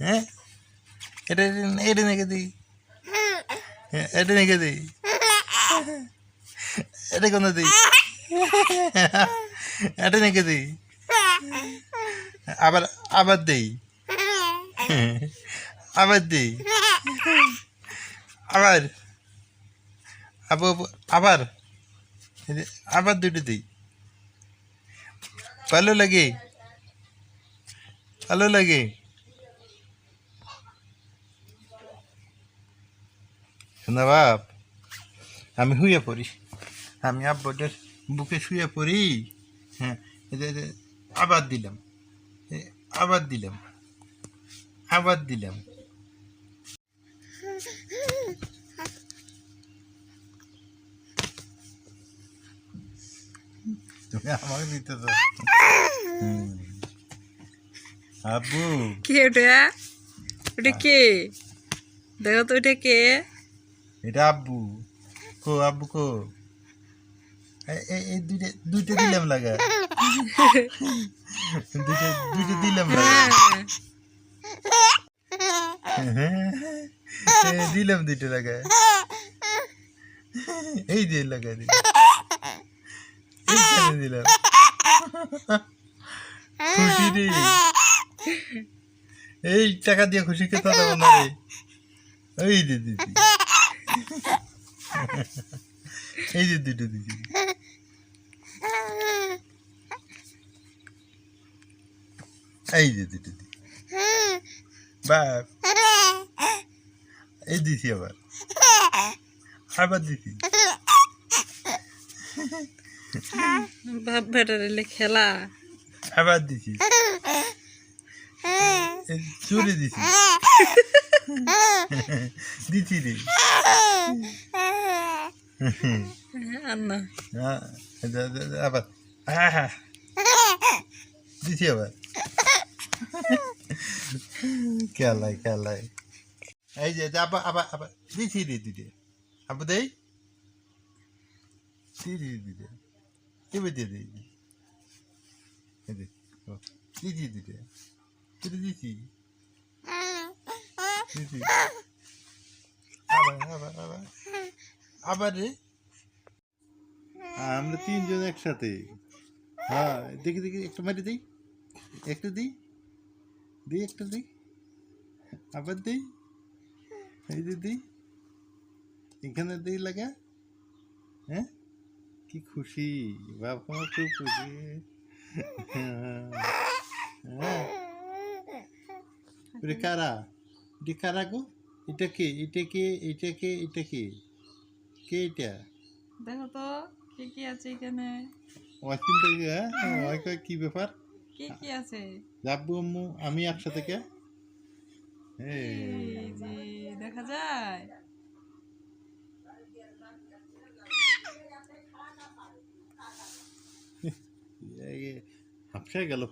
হ্যাঁ? এটা এটা নাকি দিই হ্যাঁ, এটা এটা এটা আবার আবার দেই। আবার দেই। আবার। আবু আবার। আবার দুটো দিই। ভালো লাগে? ভালো লাগে? বাপ? আমি শুয়ে পড়ি। আমি আব্বুদের বুকে শুয়ে পড়ি। হ্যাঁ আবার দিলাম। আবার দিলাম। আবার দিলাম। তুমি আমাকে দিতে আব্বু। কে ওটা ওটা কে? দেখো তো ওটা কে? এটা আব্বু। কো আব্বু কো। এই দুইটা দুইটা দিলাম লাগা। দুইটা দুইটা দিলাম লাগা। দিলাম দুইটা লাগা। এই দিয়ে লাগা দিলাম। খুশি রে। এই টাকা দিয়ে খুশি খেতে দেবো না রে। যে দিদি এই যে দুটো দিদি এই যে দুটো দিদি বাপ এই দিছি আবার। আবার দিছি। বাপ বেটার এলে খেলা। আবার দিছি। চুরি দিছি। দিছি রে আর না হ্যাঁ, দে- দে- দে, আবার আবার। খেলাই খেলাই। এই যে আবার আবার আবার দিছি রে দিদি আবার দেই। দিদি দিদি ও, দিদি দিদি দিদি দিছি দিছি আবার রে? আমরা তিনজন একসাথে। হ্যাঁ দেখি দেখি, একটা মারি দিই। একটা দিই। দিই, একটা দিই। আবার দিই। এই দিই। এখানে দিই লাগা। হ্যাঁ? কি খুশি। বাবা আমার খুব খুশি হ্যাঁ। ওরে কারা? এটা কারা গো এটা কে এটা কে এটা কে এটা কে কে এটা দেখো তো কি কি আছে এখানে ওয়াকিল থেকে হ্যাঁ ওই কয় কি ব্যাপার কি কি আছে আব্বু আম্মু আমি একসাথে কে এই এই দেখা যায় হাফসায় গেল